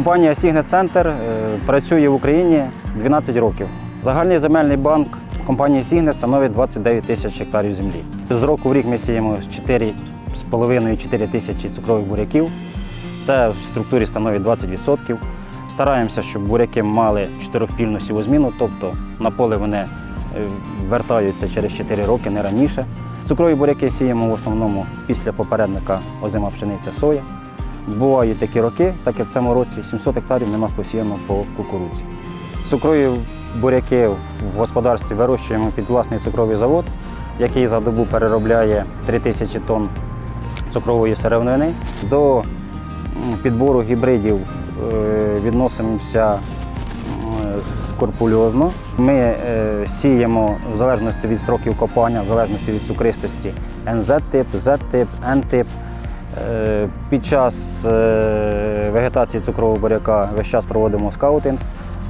Компанія Сігне Центр працює в Україні 12 років. Загальний земельний банк компанії Сігне становить 29 тисяч гектарів землі. З року в рік ми сіємо 4,5-4 тисячі цукрових буряків. Це в структурі становить 20%. Стараємося, щоб буряки мали чотирьохпільну сівозміну, тобто на поле вони е, вертаються через 4 роки, не раніше. Цукрові буряки сіємо в основному після попередника озима пшениця соя. Бувають такі роки, так як в цьому році 700 гектарів нема посіяно по кукурудзі. Цукрові буряки в господарстві вирощуємо під власний цукровий завод, який за добу переробляє 3000 тонн цукрової сировини. До підбору гібридів е, відносимося м, скрупульозно. Ми е, сіємо в залежності від строків копання, в залежності від цукристості НЗ-тип, З-тип, Н-тип. Е, Під час е, вегетації цукрового буряка весь час проводимо скаутинг,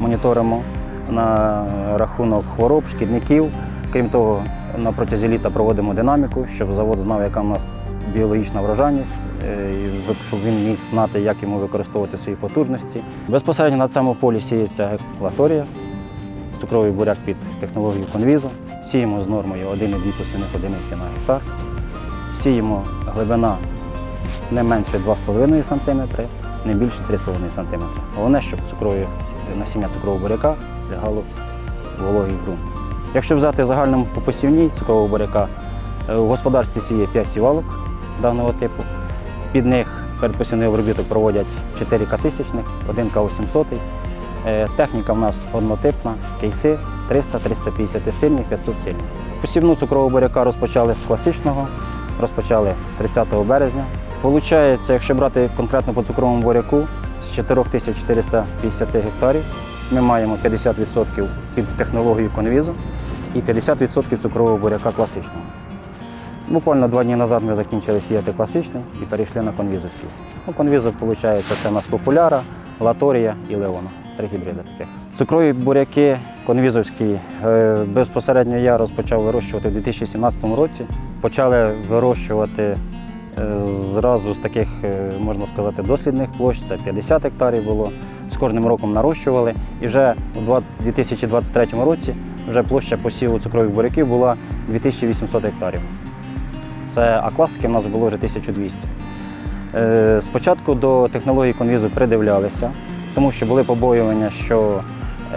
моніторимо на рахунок хвороб, шкідників. Крім того, на протязі літа проводимо динаміку, щоб завод знав, яка в нас біологічна врожайність, е, щоб він міг знати, як йому використовувати свої потужності. Безпосередньо на цьому полі сіється латорія, цукровий буряк під технологією конвізу. Сіємо з нормою 1,2 посівних одиниці на гектар. Сіємо глибина не менше 2,5 см, не більше 3,5 см. Головне, щоб цукрові, насіння цукрового буряка лягало в вологий ґрунт. Якщо взяти загальному по посівній цукрового буряка, е, в господарстві сіє 5 сівалок даного типу. Під них передпосівний обробіток проводять 4 К-тисячних, 1 К-800. Е, Техніка в нас однотипна, кейси 300-350 сильних, 500 сильних. Посівну цукрового буряка розпочали з класичного, розпочали 30 березня. Получається, якщо брати конкретно по цукровому буряку, з 4450 гектарів ми маємо 50% під технологію конвізу і 50% цукрового буряка класичного. Буквально два дні назад ми закінчили сіяти класичний і перейшли на конвізовський. Ну, конвізов, виходить, це у нас популяра, латорія і леона. Три гібриди таких. Цукрові буряки конвізовські е, безпосередньо я розпочав вирощувати у 2017 році. Почали вирощувати зразу з таких, е, можна сказати, дослідних площ. Це 50 гектарів було. З кожним роком нарощували. І вже у 2023 році вже площа посіву цукрових буряків була 2800 гектарів. Це, а класики в нас було вже 1200. Е, Спочатку до технології конвізу придивлялися, тому що були побоювання, що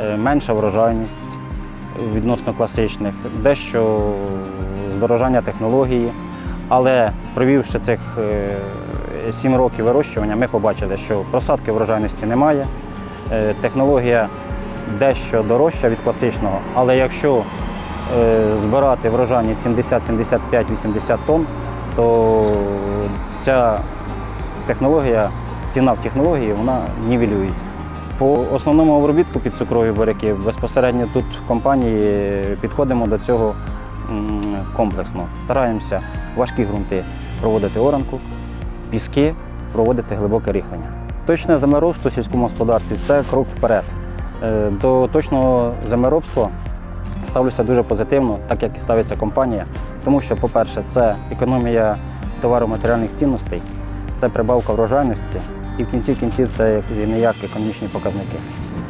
е, менша врожайність відносно класичних, дещо здорожання технології. Але провівши цих 7 років вирощування, ми побачили, що просадки врожайності немає. Е, Технологія дещо дорожча від класичного, але якщо е, збирати врожайність 70, 75, 80 тонн, то ця технологія, ціна в технології, вона нівелюється. По основному обробітку під цукрові буряки безпосередньо тут в компанії підходимо до цього комплексно. Стараємося важкі ґрунти проводити оранку, піски проводити глибоке рихлення. Точне землеробство в сільському господарстві це крок вперед. Е, До точного землеробства ставлюся дуже позитивно, так як і ставиться компанія. Тому що, по-перше, це економія товаро-матеріальних цінностей, це прибавка врожайності, і в кінці кінців це не як економічні показники.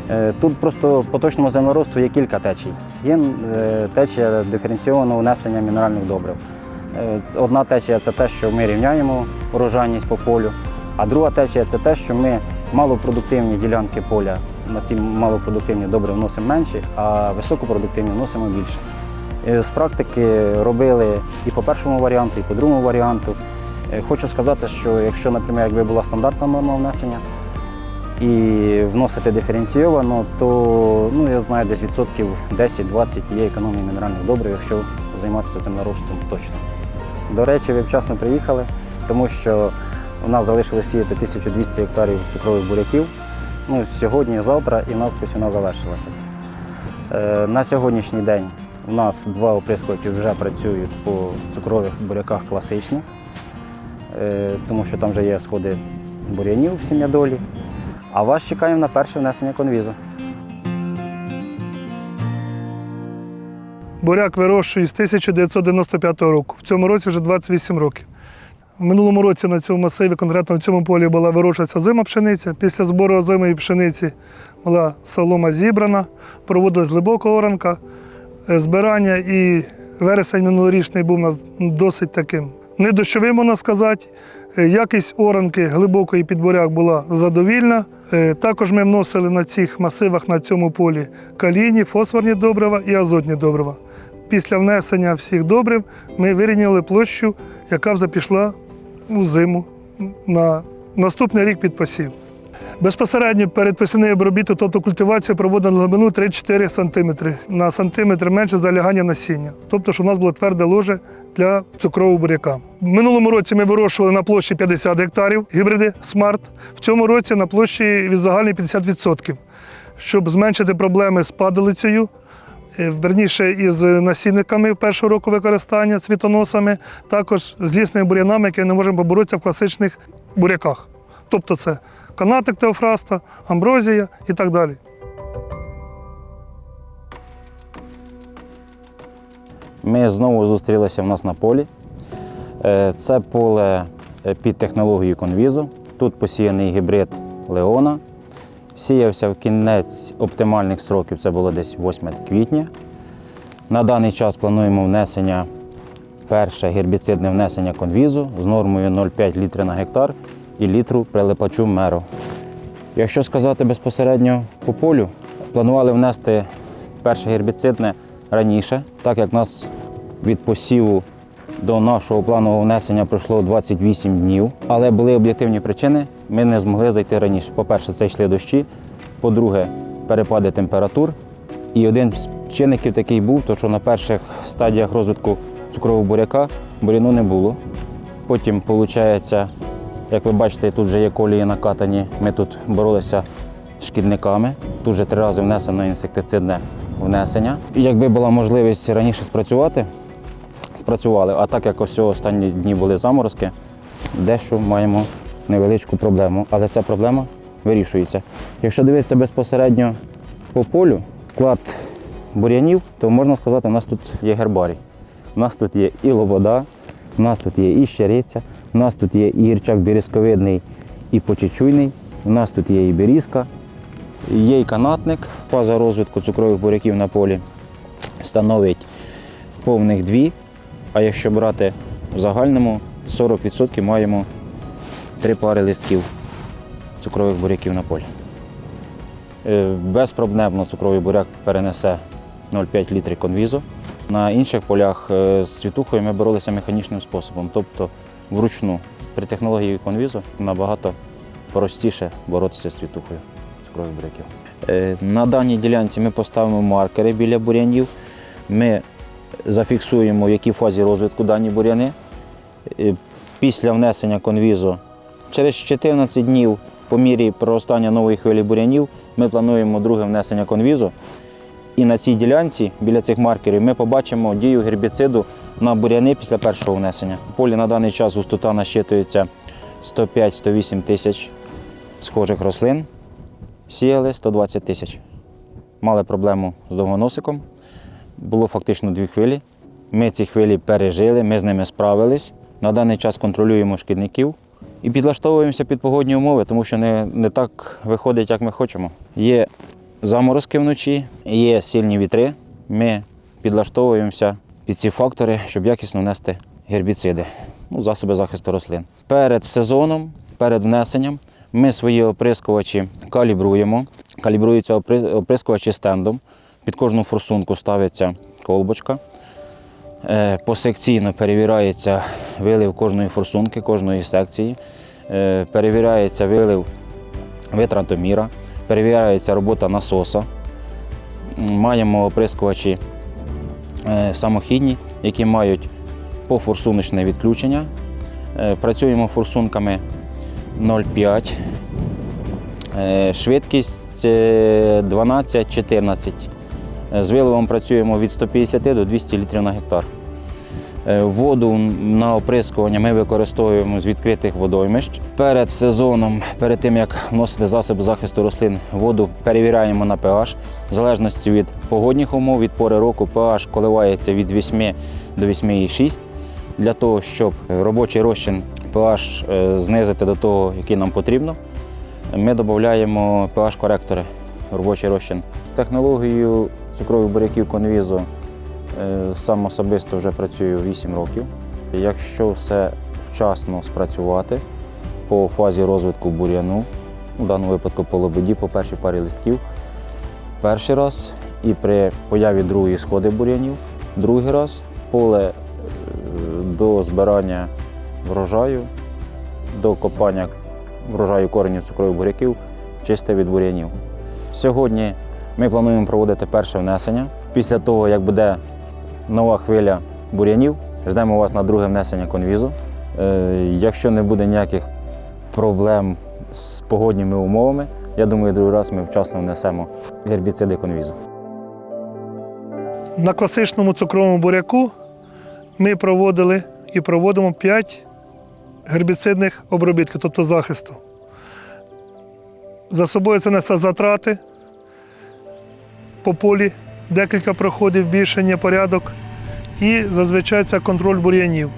Е, Тут просто по точному землеробству є кілька течій. Є е, течія диференційованого внесення мінеральних добрив. Е, Одна течія це те, що ми рівняємо урожайність по полю, а друга течія це те, що ми малопродуктивні ділянки поля на ті малопродуктивні добре вносимо менші, а високопродуктивні вносимо більше. З практики робили і по першому варіанту, і по другому варіанту. Хочу сказати, що якщо, наприклад, якби була стандартна норма внесення і вносити диференційовано, то ну, я знаю, десь відсотків 10-20 є економії мінеральних добрив, якщо займатися землеробством точно. До речі, ви вчасно приїхали, тому що у нас залишилось сіяти 1200 гектарів цукрових буряків. Ну, сьогодні, завтра і в нас посівна завершилася. Е, На сьогоднішній день у нас два оприскувачі вже працюють по цукрових буряках класичних, е, тому що там вже є сходи бурянів в сім'ядолі. А вас чекаємо на перше внесення конвізу. Буряк вирощую з 1995 року. В цьому році вже 28 років. В минулому році на цьому масиві, конкретно в цьому полі, була вирощуватися зима пшениця. Після збору озимої пшениці була солома зібрана, проводилась глибока оранка, е, збирання і вересень минулорічний був у нас досить таким недощовим, можна сказати. Е, Якість оранки глибокої під буряк була задовільна. Е, Також ми вносили на цих масивах на цьому полі калійні, фосфорні добрива і азотні добрива. Після внесення всіх добрив ми вирівняли площу, яка вже пішла у зиму на наступний рік під посів. Безпосередньо перед посівною обробітою, тобто культивацію проводили на глибину 3-4 см. На сантиметр менше залягання насіння. Тобто, щоб у нас було тверде ложе для цукрового буряка. В минулому році ми вирощували на площі 50 гектарів гібриди смарт. В цьому році на площі від загальної 50%. Щоб зменшити проблеми з падалицею, е, верніше із насінниками першого року використання, цвітоносами, також з лісними бур'янами, які не можемо поборотися в класичних буряках. Тобто це канатик теофраста, амброзія і так далі. Ми знову зустрілися в нас на полі. Е, Це поле е, під технологією конвізу. Тут посіяний гібрид Леона. Сіявся в кінець оптимальних сроків, це було десь 8 квітня. На даний час плануємо внесення, перше гербіцидне внесення конвізу з нормою 0,5 літри на гектар і літру прилипачу меро. Якщо сказати безпосередньо по полю, планували внести перше гербіцидне раніше, так як нас від посіву до нашого планового внесення пройшло 28 днів, але були об'єктивні причини, ми не змогли зайти раніше. По-перше, це йшли дощі, по-друге, перепади температур. І один з чинників такий був, то що на перших стадіях розвитку цукрового буряка буряну не було. Потім, виходить, як ви бачите, тут вже є колії накатані. Ми тут боролися з шкідниками. Тут вже три рази внесено інсектицидне внесення. Якби була можливість раніше спрацювати, спрацювали. А так як ось останні дні були заморозки, дещо маємо невеличку проблему. Але ця проблема вирішується. Якщо дивитися безпосередньо по полю, вклад бур'янів, то можна сказати, у нас тут є гербарій. У нас тут є і лобода, у нас тут є і щериця, у нас тут є і гірчак бірісковидний, і почечуйний, у нас тут є і берізка, є і канатник. Фаза розвитку цукрових буряків на полі становить повних дві. А якщо брати в загальному, 40% маємо три пари листків цукрових буряків на полі. Е, Безпроблемно цукровий буряк перенесе 0,5 літрів конвізу. На інших полях е, з світухою ми боролися механічним способом, тобто вручну. При технології конвізу набагато простіше боротися з світухою цукрових буряків. Е, На даній ділянці ми поставимо маркери біля бурянів. Ми зафіксуємо, в якій фазі розвитку дані буряни. Е, Після внесення конвізу через 14 днів по мірі проростання нової хвилі бурянів ми плануємо друге внесення конвізу. І на цій ділянці біля цих маркерів ми побачимо дію гербіциду на буряни після першого внесення. В полі на даний час густота насчитується 105-108 тисяч схожих рослин. Сіяли 120 тисяч. Мали проблему з довгоносиком. Було фактично дві хвилі. Ми ці хвилі пережили, ми з ними справились. На даний час контролюємо шкідників і підлаштовуємося під погодні умови, тому що не, не так виходить, як ми хочемо. Є заморозки вночі, є сильні вітри. Ми підлаштовуємося під ці фактори, щоб якісно внести гербіциди, ну, засоби захисту рослин. Перед сезоном, перед внесенням ми свої оприскувачі калібруємо. Калібруються оприскувачі стендом. Під кожну форсунку ставиться колбочка. Е, Посекційно перевіряється вилив кожної форсунки, кожної секції. Е, Перевіряється вилив витратоміра, перевіряється робота насоса. Маємо оприскувачі е, самохідні, які мають пофорсуночне відключення. Е, Працюємо форсунками 0,5. Е, Швидкість е, 12-14. Е, З виливом працюємо від 150 до 200 літрів на гектар. Е, Воду на оприскування ми використовуємо з відкритих водоймищ. Перед сезоном, перед тим як вносити засоби захисту рослин, воду перевіряємо на pH. В залежності від погодних умов, від пори року pH коливається від 8 до 8,6. Для того, щоб робочий розчин pH е, знизити до того, який нам потрібно, ми додаємо pH-коректори робочий розчин. З технологією цукрових буряків конвізо е, сам особисто вже працюю 8 років. Якщо все вчасно спрацювати по фазі розвитку бур'яну, в даному випадку по лободі, по першій парі листків, перший раз і при появі другої сходи бур'янів, другий раз поле е, до збирання врожаю, до копання врожаю коренів цукрових буряків чисте від бур'янів. Сьогодні ми плануємо проводити перше внесення. Після того, як буде нова хвиля бур'янів, ждемо вас на друге внесення конвізу. Е, Якщо не буде ніяких проблем з погодніми умовами, я думаю, другий раз ми вчасно внесемо гербіциди конвізу. На класичному цукровому буряку ми проводили і проводимо 5 гербіцидних обробітків, тобто захисту. За собою це несе затрати по полі, декілька проходів, більшення, порядок. І зазвичай це контроль бур'янів.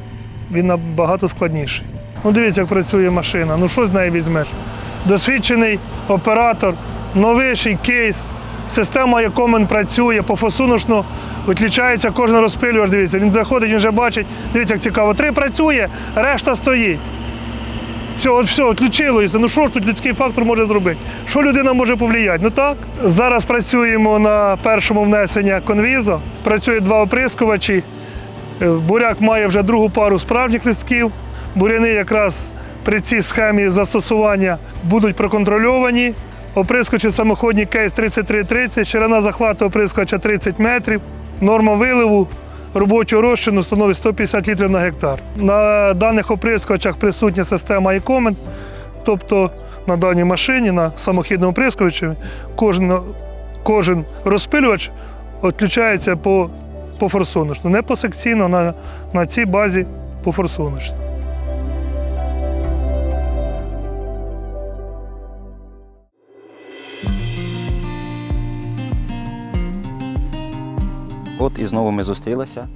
Він набагато складніший. Ну, дивіться, як працює машина. Ну що з неї візьмеш? Досвідчений оператор, новіший кейс, система, яку він працює, по фасуношну відлічається кожен розпилювач. Дивіться, він заходить, він вже бачить. Дивіться, як цікаво. Три працює, решта стоїть. Все, все, відключилося. Ну що ж тут людський фактор може зробити? Що людина може повлияти? Ну так. Зараз працюємо на першому внесення конвізо. Працює два оприскувачі. Е, Буряк має вже другу пару справжніх листків. Буряни якраз при цій схемі застосування будуть проконтрольовані. Оприскувачі самоходні кейс 3330, ширина захвату оприскувача 30 метрів, норма виливу робочого розчину становить 150 літрів на гектар. На даних оприскувачах присутня система iComment, тобто на даній машині, на самохідному оприскувачі, кожен, кожен розпилювач відключається по, по форсуночну, не посекційно, на, на цій базі по форсуночну. От і знову ми зустрілися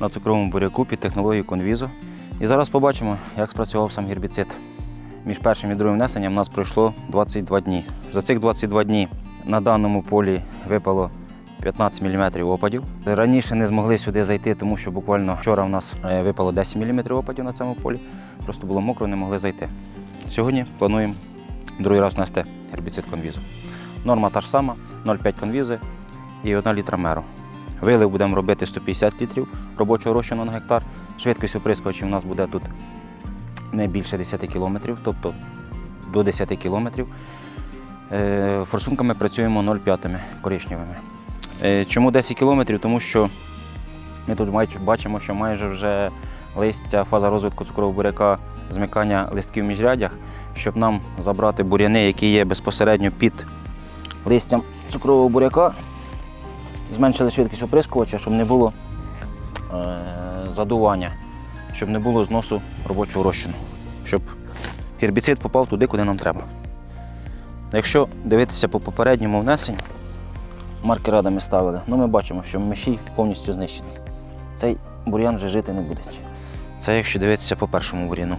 на цукровому буряку під технологією конвізу. І зараз побачимо, як спрацював сам гербіцид. Між першим і другим внесенням у нас пройшло 22 дні. За цих 22 дні на даному полі випало 15 мм опадів. Раніше не змогли сюди зайти, тому що буквально вчора у нас е, випало 10 мм опадів на цьому полі. Просто було мокро, не могли зайти. Сьогодні плануємо другий раз внести гербіцид конвізу. Норма та ж сама, 0,5 конвізи і 1 літра меру. Вилив будемо робити 150 літрів робочого розчину на гектар. Швидкість оприскувачів у нас буде тут не більше 10 кілометрів, тобто до 10 кілометрів. Е, Форсунками працюємо 0,5 коричневими. Е, Чому 10 кілометрів? Тому що ми тут бачимо, що майже вже листя, фаза розвитку цукрового буряка, змикання листків в міжрядях, щоб нам забрати буряни, які є безпосередньо під листям цукрового буряка, зменшили швидкість оприскувача, щоб не було е, задування, щоб не було зносу робочого розчину, щоб гербіцид попав туди, куди нам треба. Якщо дивитися по попередньому внесенню, марки радами ставили, ну ми бачимо, що миші повністю знищені. Цей бур'ян вже жити не буде. Це якщо дивитися по першому бур'яну.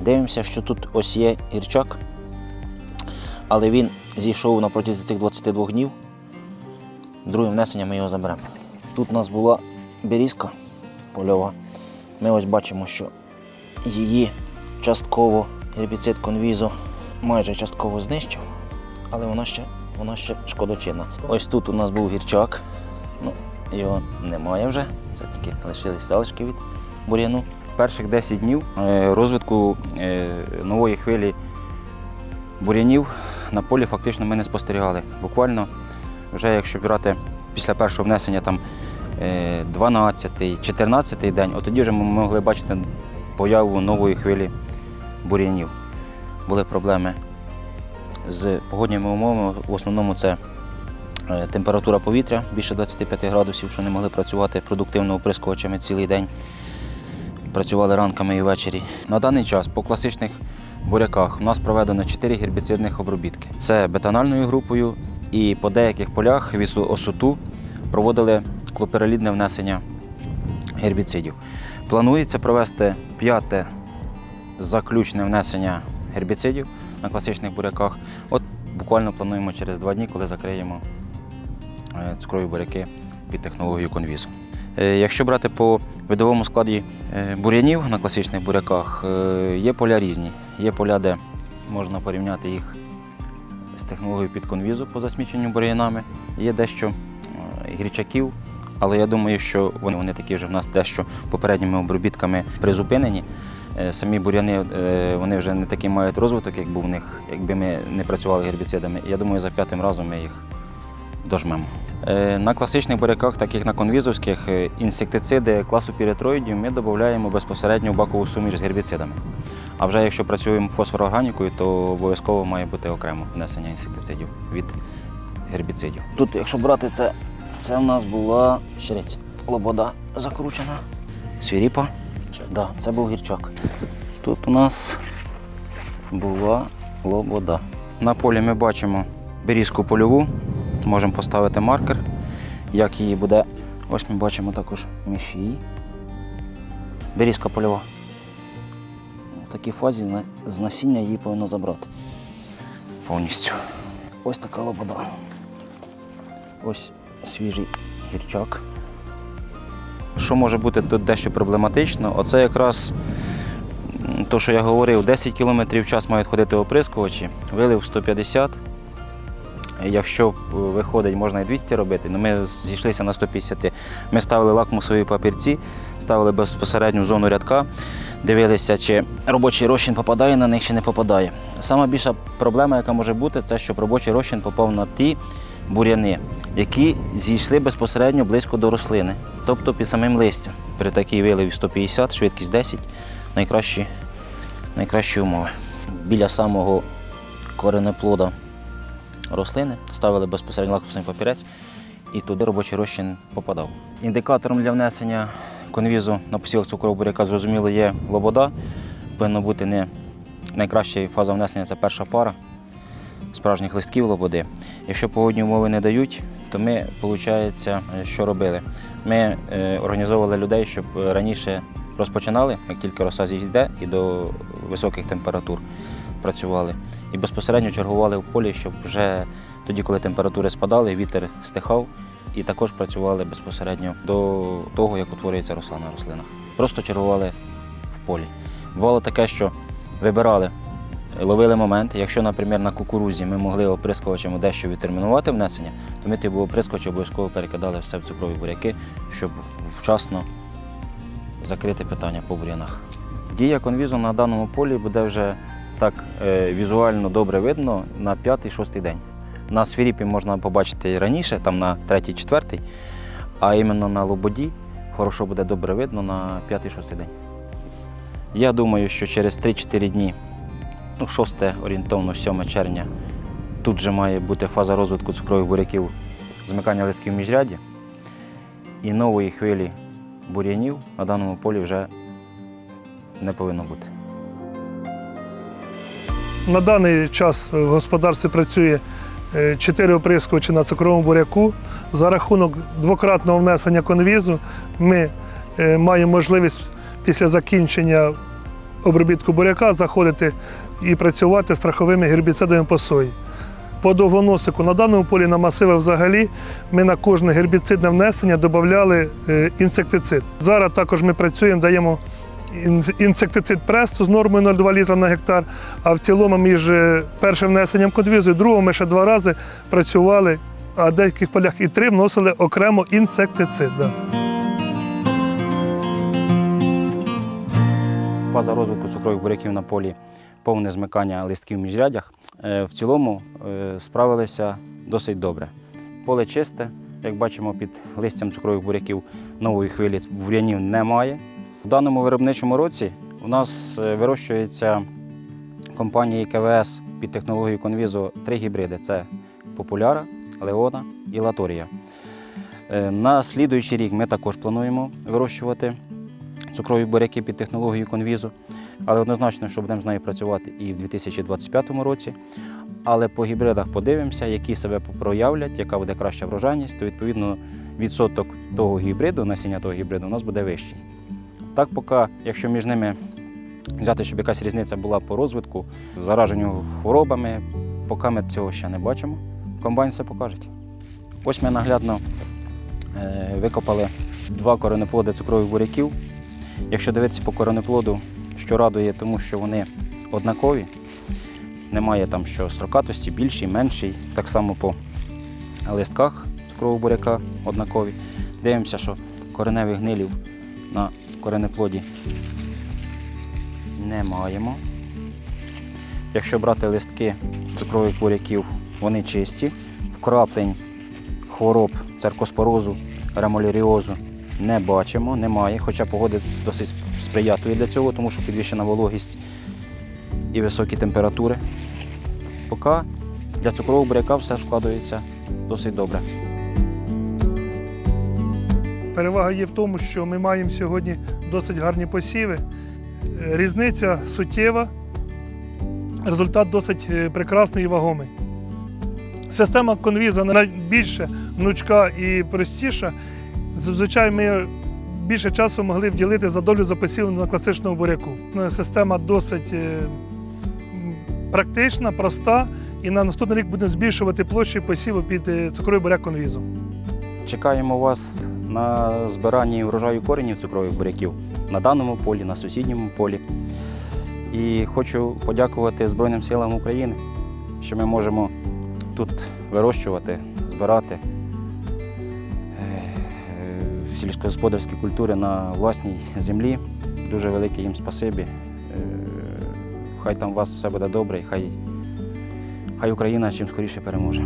Дивимося, що тут ось є гірчак, але він зійшов на протязі цих 22 днів. Другим внесенням ми його заберемо. Тут у нас була берізка польова. Ми ось бачимо, що її частково гербіцид конвізу майже частково знищив, але вона ще, вона ще шкодочинна. Ось тут у нас був гірчак. Ну, його немає вже. Це тільки лишились залишки від бур'яну. Перших 10 днів е, розвитку е, нової хвилі бур'янів на полі фактично ми не спостерігали. Буквально вже якщо брати після першого внесення там 12-14 день, от тоді вже ми могли бачити появу нової хвилі бур'янів. Були проблеми з погодніми умовами. В основному це е, температура повітря більше 25 градусів, що не могли працювати продуктивно оприскувачами цілий день. Працювали ранками і ввечері. На даний час по класичних буряках у нас проведено 4 гербіцидних обробітки. Це бетональною групою і по деяких полях від осуту проводили клоперолідне внесення гербіцидів. Планується провести п'яте заключне внесення гербіцидів на класичних буряках. От буквально плануємо через два дні, коли закриємо е, цукрові буряки під технологією конвізу. Е, Якщо брати по видовому складі е, бур'янів на класичних буряках, є поля різні. Є поля, де можна порівняти їх з технологією під конвізу по засміченню бур'янами. Є дещо е, гірчаків, але я думаю, що вони, вони такі вже в нас дещо попередніми обробітками призупинені. Е, Самі бур'яни е, вони вже не такий мають розвиток, як був у них, якби ми не працювали гербіцидами. Я думаю, за п'ятим разом ми їх дожмемо. На класичних буряках, так як на конвізовських, інсектициди класу піретроїдів ми додаємо безпосередньо в бакову суміш з гербіцидами. А вже якщо працюємо фосфороорганікою, то обов'язково має бути окремо внесення інсектицидів від гербіцидів. Тут, якщо брати це, це в нас була щириця, лобода закручена, свіріпа. Да, це був гірчак. Тут у нас була лобода. На полі ми бачимо берізку польову, можемо поставити маркер, як її буде. Ось ми бачимо також її. Берізка польова. В такій фазі з насіння її повинно забрати повністю. Ось така лобода. Ось свіжий гірчак. Що може бути тут дещо проблематично? Оце якраз те, то, що я говорив, 10 км в час мають ходити оприскувачі, вилив 150. Якщо е, виходить, можна і 200 робити, але ми зійшлися на 150. Ми ставили лакмусові папірці, ставили безпосередньо в зону рядка, дивилися, чи робочий розчин попадає на них, чи не попадає. Сама більша проблема, яка може бути, це щоб робочий розчин попав на ті буряни, які зійшли безпосередньо близько до рослини, тобто під самим листям. При такій виливі 150, швидкість 10 найкращі, найкращі умови. Біля самого коренеплода рослини ставили безпосередньо лакмусовий папірець і туди робочий розчин попадав. Індикатором для внесення конвізу на посівах цукрового буряка, зрозуміло, є лобода. Повинна бути не найкраща фаза внесення це перша пара справжніх листків лободи. Якщо погодні умови не дають, то ми, виходить, що робили? Ми е, організовували людей, щоб раніше розпочинали, як тільки роса зійде і до високих температур працювали. І безпосередньо чергували в полі, щоб вже тоді, коли температури спадали, вітер стихав, і також працювали безпосередньо до того, як утворюється роса на рослинах. Просто чергували в полі. Бувало таке, що вибирали, ловили момент. Якщо, наприклад, на кукурузі ми могли оприскувачем дещо відтермінувати внесення, то ми ті оприскувачі обов'язково перекидали все в цукрові буряки, щоб вчасно закрити питання по бур'янах. Дія конвізу на даному полі буде вже так е, візуально добре видно на п'ятий-шостий день. На свіріпі можна побачити раніше, там на третій, четвертий, а іменно на лободі хорошо буде добре видно на п'ятий-шостий день. Я думаю, що через 3-4 дні, ну, 6 орієнтовно 7 червня, тут вже має бути фаза розвитку цукрових буряків, змикання листків в міжряді. І нової хвилі бур'янів на даному полі вже не повинно бути. На даний час в господарстві працює 4 оприскувачі на цукровому буряку. За рахунок двократного внесення конвізу ми е, маємо можливість після закінчення обробітку буряка заходити і працювати страховими гербіцидами по сої. По довгоносику на даному полі на масиви взагалі ми на кожне гербіцидне внесення додавали е, інсектицид. Зараз також ми працюємо, даємо інсектицид престу з нормою 0,2 літра на гектар. А в цілому між е, першим внесенням конвізу і другим ми ще два рази працювали, а деяких полях і три вносили окремо інсектицид. Да. Фаза розвитку цукрових буряків на полі, повне змикання листків в міжрядях. Е, В цілому е, справилися досить добре. Поле чисте, як бачимо, під листям цукрових буряків нової хвилі бур'янів немає. В даному виробничому році у нас е, вирощується компанією КВС під технологією конвізу три гібриди: це Популяра, Леона і Латорія. Е, На слідуючий рік ми також плануємо вирощувати цукрові буряки під технологією конвізу, але однозначно, що будемо з нею працювати і в 2025 році. Але по гібридах подивимося, які себе проявлять, яка буде краща врожайність, то відповідно відсоток того гібриду, насіння того гібриду у нас буде вищий. Так, поки, якщо між ними взяти, щоб якась різниця була по розвитку, зараженню хворобами. Поки ми цього ще не бачимо. Комбайн все покаже. Ось ми наглядно е, викопали два коренеплоди цукрових буряків. Якщо дивитися по коренеплоду, що радує, тому що вони однакові, немає там що строкатості, більший, менший, так само по листках цукрового буряка однакові. Дивимося, що кореневих гнилів на коренеплоді не маємо. Якщо брати листки цукрових буряків, вони чисті, вкраплень хвороб церкоспорозу, ремоліріозу не бачимо, немає, хоча погода досить сприятливі для цього, тому що підвищена вологість і високі температури. Поки для цукрового буряка все складується досить добре. Перевага є в тому, що ми маємо сьогодні досить гарні посіви. Е, Різниця суттєва, результат досить е, прекрасний і вагомий. Система конвіза найбільше гнучка і простіша. Зазвичай ми більше часу могли вділити за долю за посів на класичному буряку. Ну, Система досить е, практична, проста, і на наступний рік будемо збільшувати площі посіву під цукровий буряк конвізом. Чекаємо вас на збиранні врожаю коренів цукрових буряків на даному полі, на сусідньому полі. І хочу подякувати Збройним силам України, що ми можемо тут вирощувати, збирати е, е, сільськогосподарські культури на власній землі. Дуже велике їм спасибі. Е, Хай там у вас все буде добре, і хай, хай Україна чим скоріше переможе.